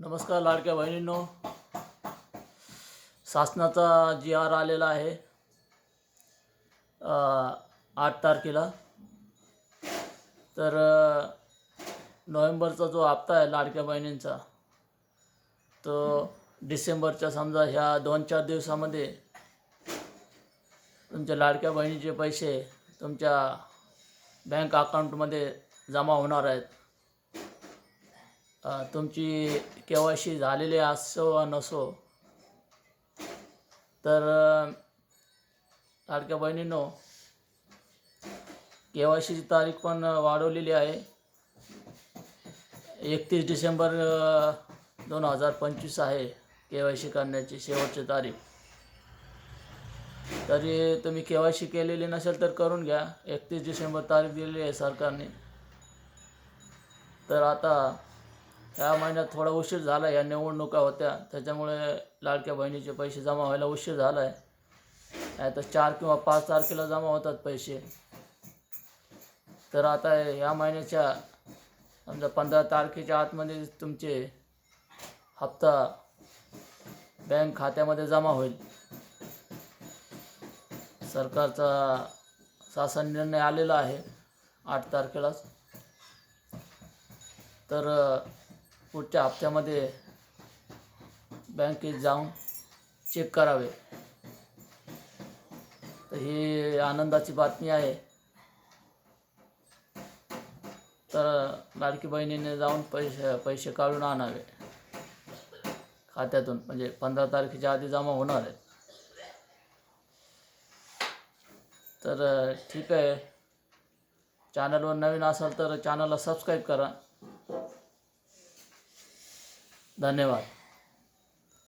नमस्कार लाडक्या बहिणींनो. शासनाचा जी आर आलेला आहे आठ तारखेला. तर नोव्हेंबरचा जो हप्ता आहे लाडक्या बहिणींचा तो डिसेंबरच्या समजा ह्या दोन चार दिवसामध्ये तुमच्या लाडक्या बहिणीचे पैसे तुमच्या बँक अकाउंटमध्ये जमा होणार आहेत. तुमची के वाय सी झालेली असो वा नसो तर लाडक्या बहिणींनो के वाय सीची तारीख पण वाढवलेली आहे. एकतीस डिसेंबर दोन हजार पंचवीस आहे के वाय सी करण्याची शेवटची तारीख. तरी तुम्ही के वाय सी केलेली नसेल तर करून घ्या. एकतीस डिसेंबर तारीख दिलेली आहे सरकारने. तर आता या महिन्यात थोडा उशीर झाला या निवडणुका होत्या. त्याच्यामुळे लाडक्या बहिणीचे पैसे जमा व्हायला उशीर झाला आहे नाही तर चार किंवा पाच तारखेला जमा होतात पैसे. तर आता ह्या महिन्याच्या समजा पंधरा तारखेच्या आतमध्ये तुमचे हप्ता बँक खात्यामध्ये जमा होईल. सरकारचा शासन निर्णय आलेला आहे आठ तारखेलाच. तर पुढच्या हप्त्यामध्ये बँकेत जाऊन चेक करावे. तर ही आनंदाची बातमी आहे. तर लाडकी बहिणीने जाऊन पैसे पैसे काढून आणावे. खात्यातून म्हणजे पंधरा तारखेच्या आधी जमा होणार आहेत. तर ठीक आहे. चॅनलवर नवीन असाल तर चॅनलला सबस्क्राईब करा. धन्यवाद.